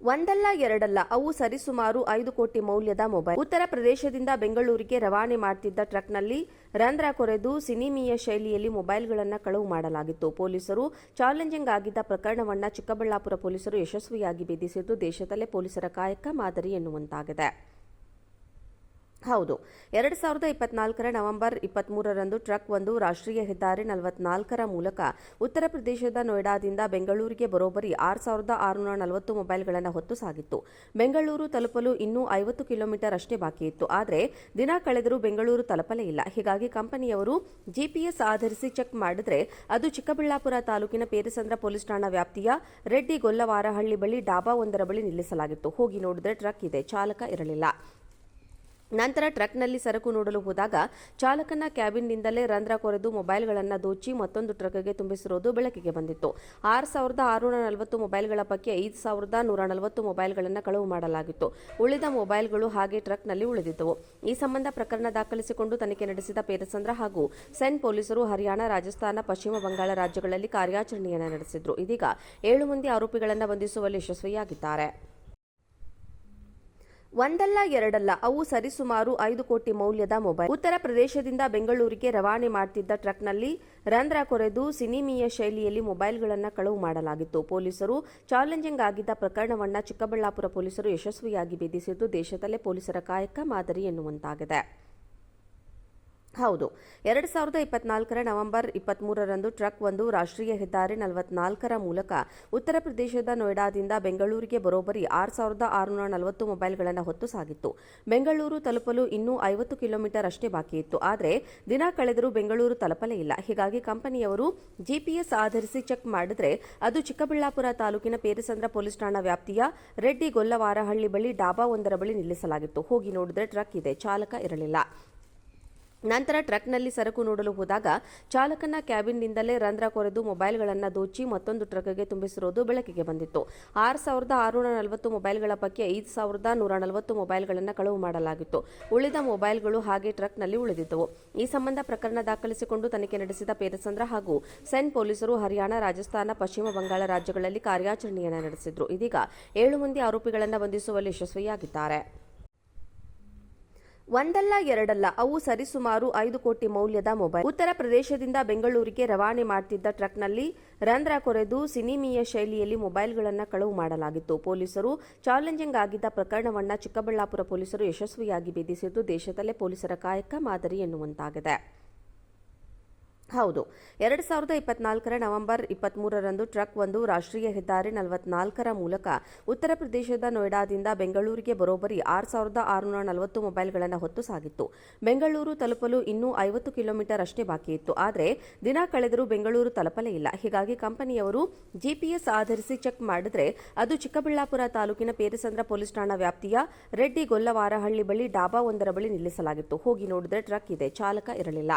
ಒಂದಲ್ಲ ಎರಡಲ್ಲ, ಅವು ಸರಿಸುಮಾರು ಐದು ಕೋಟಿ ಮೌಲ್ಯದ ಮೊಬೈಲ್. ಉತ್ತರ ಪ್ರದೇಶದಿಂದ ಬೆಂಗಳೂರಿಗೆ ರವಾನೆ ಮಾಡ್ತಿದ್ದ ಟ್ರಕ್ನಲ್ಲಿ ರಂಧ್ರ ಕೊರೆದು ಸಿನಿಮೀಯ ಶೈಲಿಯಲ್ಲಿ ಮೊಬೈಲ್ಗಳನ್ನು ಕಳವು ಮಾಡಲಾಗಿತ್ತು. ಪೊಲೀಸರು ಚಾಲೆಂಜಿಂಗ್ ಆಗಿದ್ದ ಪ್ರಕರಣವನ್ನ ಚಿಕ್ಕಬಳ್ಳಾಪುರ ಪೊಲೀಸರು ಯಶಸ್ವಿಯಾಗಿ ಭೇದಿಸಿದ್ದು ದೇಶದಲ್ಲೇ ಪೊಲೀಸರ ಕಾಯಕ ಮಾದರಿ ಎನ್ನುವಂತಾಗಿದೆ. ಹೌದು. ಎರಡು ಸಾವಿರದ ಇಪ್ಪತ್ನಾಲ್ಕರ ನವೆಂಬರ್ ಇಪ್ಪತ್ತ್ಮೂರರಂದು ಟ್ರಕ್ ಒಂದು ರಾಷ್ಟ್ರೀಯ ಹೆದ್ದಾರಿ ನಲವತ್ನಾಲ್ಕರ ಮೂಲಕ ಉತ್ತರ ಪ್ರದೇಶದ ನೋಯ್ಡಾದಿಂದ ಬೆಂಗಳೂರಿಗೆ ಬರೋಬ್ಬರಿ ಆರು ಸಾವಿರದ ಆರುನೂರ ನಲವತ್ತು ಮೊಬೈಲ್ಗಳನ್ನು ಹೊತ್ತು ಸಾಗಿತ್ತು. ಬೆಂಗಳೂರು ತಲುಪಲು ಇನ್ನೂ ಐವತ್ತು ಕಿಲೋಮೀಟರ್ ಅಷ್ಟೇ ಬಾಕಿ ಇತ್ತು. ಆದರೆ ದಿನ ಕಳೆದರೂ ಬೆಂಗಳೂರು ತಲುಪಲೇ ಇಲ್ಲ. ಹೀಗಾಗಿ ಕಂಪನಿಯವರು ಜಿಪಿಎಸ್ ಆಧರಿಸಿ ಚೆಕ್ ಮಾಡಿದ್ರೆ ಅದು ಚಿಕ್ಕಬಳ್ಳಾಪುರ ತಾಲೂಕಿನ ಪೇರಿಸಂದ್ರ ಪೊಲೀಸ್ ಠಾಣಾ ವ್ಯಾಪ್ತಿಯ ರೆಡ್ಡಿ ಗೊಲ್ಲವಾರಹಳ್ಳಿ ಬಳಿ ಡಾಬಾ ಒಂದರ ಬಳಿ ನಿಲ್ಲಿಸಲಾಗಿತ್ತು. ಹೋಗಿ ನೋಡಿದ್ರೆ ಟ್ರಕ್ ಇದೆ, ಚಾಲಕ ಇರಲಿಲ್ಲ. ನಂತರ ಟ್ರಕ್ನಲ್ಲಿ ಸರಕು ನೋಡಲು ಹೋದಾಗ ಚಾಲಕನ ಕ್ಯಾಬಿನ್ನಿಂದಲೇ ರಂಧ್ರ ಕೊರೆದು ಮೊಬೈಲ್ಗಳನ್ನು ದೋಚಿ ಮತ್ತೊಂದು ಟ್ರಕ್ಗೆ ತುಂಬಿಸಿರುವುದು ಬೆಳಕಿಗೆ ಬಂದಿತ್ತು. ಆರು ಸಾವಿರದ ಆರುನೂರ ನಲವತ್ತು ಮೊಬೈಲ್ಗಳ ಪೈಕಿ ಐದು ಸಾವಿರದ ನೂರ ನಲವತ್ತು ಮೊಬೈಲ್ಗಳನ್ನು ಕಳವು ಮಾಡಲಾಗಿತ್ತು. ಉಳಿದ ಮೊಬೈಲ್ಗಳು ಹಾಗೆ ಟ್ರಕ್ನಲ್ಲಿ ಉಳಿದಿದ್ದವು. ಈ ಸಂಬಂಧ ಪ್ರಕರಣ ದಾಖಲಿಸಿಕೊಂಡು ತನಿಖೆ ನಡೆಸಿದ ಪೇರಸಂದ್ರ ಹಾಗೂ ಸೆನ್ ಪೊಲೀಸರು ಹರಿಯಾಣ, ರಾಜಸ್ಥಾನ, ಪಶ್ಚಿಮ ಬಂಗಾಳ ರಾಜ್ಯಗಳಲ್ಲಿ ಕಾರ್ಯಾಚರಣೆಯನ್ನು ನಡೆಸಿದ್ರು. ಇದೀಗ ಏಳು ಮಂದಿ ಆರೋಪಿಗಳನ್ನು ಬಂಧಿಸುವಲ್ಲಿ ಯಶಸ್ವಿಯಾಗಿದ್ದಾರೆ. ಒಂದಲ್ಲ ಎರಡಲ್ಲ, ಅವು ಸರಿಸುಮಾರು ಐದು ಕೋಟಿ ಮೌಲ್ಯದ ಮೊಬೈಲ್. ಉತ್ತರ ಪ್ರದೇಶದಿಂದ ಬೆಂಗಳೂರಿಗೆ ರವಾನೆ ಮಾಡ್ತಿದ್ದ ಟ್ರಕ್ನಲ್ಲಿ ರಂಧ್ರ ಕೊರೆದು ಸಿನಿಮೀಯ ಶೈಲಿಯಲ್ಲಿ ಮೊಬೈಲ್ಗಳನ್ನು ಕಳವು ಮಾಡಲಾಗಿತ್ತು. ಪೊಲೀಸರು ಚಾಲೆಂಜಿಂಗ್ ಆಗಿದ್ದ ಪ್ರಕರಣವನ್ನ ಚಿಕ್ಕಬಳ್ಳಾಪುರ ಪೊಲೀಸರು ಯಶಸ್ವಿಯಾಗಿ ಭೇದಿಸಿದ್ದು ದೇಶದಲ್ಲೇ ಪೊಲೀಸರ ಕಾಯಕ ಮಾದರಿ ಎನ್ನುವಂತಾಗಿದೆ. ಹೌದು. ಎರಡು ಸಾವಿರದ ಇಪ್ಪತ್ನಾಲ್ಕರ ನವೆಂಬರ್ ಇಪ್ಪತ್ಮೂರರಂದು ಟ್ರಕ್ ಒಂದು ರಾಷ್ಟ್ರೀಯ ಹೆದ್ದಾರಿ ನಲವತ್ನಾಲ್ಕರ ಮೂಲಕ ಉತ್ತರ ಪ್ರದೇಶದ ನೋಯ್ಡಾದಿಂದ ಬೆಂಗಳೂರಿಗೆ ಬರೋಬ್ಬರಿ ಆರು ಸಾವಿರದ ಆರುನೂರ ನಲವತ್ತು ಮೊಬೈಲ್ಗಳನ್ನು ಹೊತ್ತು ಸಾಗಿತ್ತು. ಬೆಂಗಳೂರು ತಲುಪಲು ಇನ್ನೂ ಐವತ್ತು ಕಿಲೋಮೀಟರ್ ಅಷ್ಟೇ ಬಾಕಿ ಇತ್ತು. ಆದರೆ ದಿನ ಕಳೆದರೂ ಬೆಂಗಳೂರು ತಲುಪಲೇ ಇಲ್ಲ. ಹೀಗಾಗಿ ಕಂಪನಿಯವರು ಜಿಪಿಎಸ್ ಆಧರಿಸಿ ಚೆಕ್ ಮಾಡಿದ್ರೆ ಅದು ಚಿಕ್ಕಬಳ್ಳಾಪುರ ತಾಲೂಕಿನ ಪೇರಿಸಂದ್ರ ಪೊಲೀಸ್ ಠಾಣಾ ವ್ಯಾಪ್ತಿಯ ರೆಡ್ಡಿ ಗೊಲ್ಲವಾರಹಳ್ಳಿ ಬಳಿ ಡಾಬಾ ಒಂದರ ಬಳಿ ನಿಲ್ಲಿಸಲಾಗಿತ್ತು. ಹೋಗಿ ನೋಡಿದ್ರೆ ಟ್ರಕ್ ಇದೆ, ಚಾಲಕ ಇರಲಿಲ್ಲ. ನಂತರ ಟ್ರಕ್ನಲ್ಲಿ ಸರಕು ನೋಡಲು ಹೋದಾಗ ಚಾಲಕನ ಕ್ಯಾಬಿನ್ನಿಂದಲೇ ರಂಧ್ರ ಕೊರೆದು ಮೊಬೈಲ್ಗಳನ್ನು ದೋಚಿ ಮತ್ತೊಂದು ಟ್ರಕ್ಗೆ ತುಂಬಿಸಿರುವುದು ಬೆಳಕಿಗೆ ಬಂದಿತ್ತು. ಆರು ಸಾವಿರದ ಆರುನೂರ ನಲವತ್ತು ಮೊಬೈಲ್ಗಳ ಪೈಕಿ ಐದು ಸಾವಿರದ ನೂರ ನಲವತ್ತು ಮೊಬೈಲ್ಗಳನ್ನು ಕಳವು ಮಾಡಲಾಗಿತ್ತು. ಉಳಿದ ಮೊಬೈಲ್ಗಳು ಹಾಗೆ ಟ್ರಕ್ನಲ್ಲಿ ಉಳಿದಿದ್ದವು. ಈ ಸಂಬಂಧ ಪ್ರಕರಣ ದಾಖಲಿಸಿಕೊಂಡು ತನಿಖೆ ನಡೆಸಿದ ಪೇರಸಂದ್ರ ಹಾಗೂ ಸೆನ್ ಪೊಲೀಸರು ಹರಿಯಾಣ, ರಾಜಸ್ಥಾನ, ಪಶ್ಚಿಮ ಬಂಗಾಳ ರಾಜ್ಯಗಳಲ್ಲಿ ಕಾರ್ಯಾಚರಣೆಯನ್ನು ನಡೆಸಿದ್ರು. ಇದೀಗ ಏಳು ಮಂದಿ ಆರೋಪಿಗಳನ್ನು ಬಂಧಿಸುವಲ್ಲಿ ಯಶಸ್ವಿಯಾಗಿದ್ದಾರೆ. ಒಂದಲ್ಲ ಎರಡಲ್ಲ, ಅವು ಸರಿಸುಮಾರು ಐದು ಕೋಟಿ ಮೌಲ್ಯದ ಮೊಬೈಲ್. ಉತ್ತರ ಪ್ರದೇಶದಿಂದ ಬೆಂಗಳೂರಿಗೆ ರವಾನೆ ಮಾಡ್ತಿದ್ದ ಟ್ರಕ್ನಲ್ಲಿ ರಂಧ್ರ ಕೊರೆದು ಸಿನಿಮೀಯ ಶೈಲಿಯಲ್ಲಿ ಮೊಬೈಲ್ಗಳನ್ನು ಕಳವು ಮಾಡಲಾಗಿತ್ತು. ಪೊಲೀಸರು ಚಾಲೆಂಜಿಂಗ್ ಆಗಿದ್ದ ಪ್ರಕರಣವನ್ನ ಚಿಕ್ಕಬಳ್ಳಾಪುರ ಪೊಲೀಸರು ಯಶಸ್ವಿಯಾಗಿ ಭೇದಿಸಿದ್ದು ದೇಶದಲ್ಲೇ ಪೊಲೀಸರ ಕಾಯಕ ಮಾದರಿ ಎನ್ನುವಂತಾಗಿದೆ. ಹೌದು. ಎರಡು ಸಾವಿರದ ಇಪ್ಪತ್ನಾಲ್ಕರ ನವೆಂಬರ್ ಇಪ್ಪತ್ತ್ಮೂರರಂದು ಟ್ರಕ್ ಒಂದು ರಾಷ್ಟ್ರೀಯ ಹೆದ್ದಾರಿ ನಲವತ್ನಾಲ್ಕರ ಮೂಲಕ ಉತ್ತರ ಪ್ರದೇಶದ ನೋಯ್ಡಾದಿಂದ ಬೆಂಗಳೂರಿಗೆ ಬರೋಬ್ಬರಿ ಆರು ಸಾವಿರದ ಆರುನೂರ ನಲವತ್ತು ಮೊಬೈಲ್ಗಳನ್ನು ಹೊತ್ತು ಸಾಗಿತ್ತು. ಬೆಂಗಳೂರು ತಲುಪಲು ಇನ್ನೂ ಐವತ್ತು ಕಿಲೋಮೀಟರ್ ಅಷ್ಟೇ ಬಾಕಿ ಇತ್ತು. ಆದರೆ ದಿನ ಕಳೆದರೂ ಬೆಂಗಳೂರು ತಲುಪಲೇ ಇಲ್ಲ. ಹೀಗಾಗಿ ಕಂಪನಿಯವರು ಜಿಪಿಎಸ್ ಆಧರಿಸಿ ಚೆಕ್ ಮಾಡಿದ್ರೆ ಅದು ಚಿಕ್ಕಬಳ್ಳಾಪುರ ತಾಲೂಕಿನ ಪೇರಿಸಂದ್ರ ಪೊಲೀಸ್ ಠಾಣಾ ವ್ಯಾಪ್ತಿಯ ರೆಡ್ಡಿ ಗೊಲ್ಲವಾರಹಳ್ಳಿ ಬಳಿ ಡಾಬಾ ಒಂದರ ಬಳಿ ನಿಲ್ಲಿಸಲಾಗಿತ್ತು. ಹೋಗಿ ನೋಡಿದ್ರೆ ಟ್ರಕ್ ಇದೆ. ಚಾಲಕ ಇರಲಿಲ್ಲ.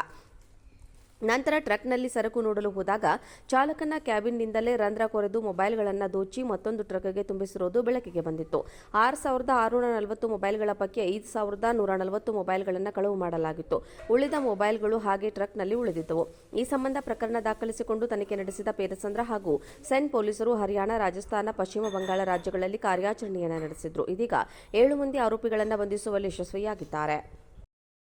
ನಂತರ ಟ್ರಕ್ನಲ್ಲಿ ಸರಕು ನೋಡಲು ಹೋದಾಗ ಚಾಲಕನ ಕ್ಯಾಬಿನ್ನಿಂದಲೇ ರಂಧ್ರ ಕೊರೆದು ಮೊಬೈಲ್ಗಳನ್ನು ದೋಚಿ ಮತ್ತೊಂದು ಟ್ರಕ್ಗೆ ತುಂಬಿಸಿರುವುದು ಬೆಳಕಿಗೆ ಬಂದಿತ್ತು. ಆರು ಸಾವಿರದ ಆರುನೂರ ನಲವತ್ತು ಮೊಬೈಲ್ಗಳ ಪೈಕಿ ಐದು ಸಾವಿರದ ನೂರ ನಲವತ್ತು ಮೊಬೈಲ್ಗಳನ್ನು ಕಳವು ಮಾಡಲಾಗಿತ್ತು. ಉಳಿದ ಮೊಬೈಲ್ಗಳು ಹಾಗೆ ಟ್ರಕ್ನಲ್ಲಿ ಉಳಿದಿದ್ದವು. ಈ ಸಂಬಂಧ ಪ್ರಕರಣ ದಾಖಲಿಸಿಕೊಂಡು ತನಿಖೆ ನಡೆಸಿದ ಪೇರಸಂದ್ರ ಹಾಗೂ ಸೆನ್ ಪೊಲೀಸರು ಹರಿಯಾಣ, ರಾಜಸ್ಥಾನ, ಪಶ್ಚಿಮ ಬಂಗಾಳ ರಾಜ್ಯಗಳಲ್ಲಿ ಕಾರ್ಯಾಚರಣೆಯನ್ನು ನಡೆಸಿದ್ರು. ಇದೀಗ ಏಳು ಮಂದಿ ಆರೋಪಿಗಳನ್ನು ಬಂಧಿಸುವಲ್ಲಿ ಯಶಸ್ವಿಯಾಗಿದ್ದಾರೆ.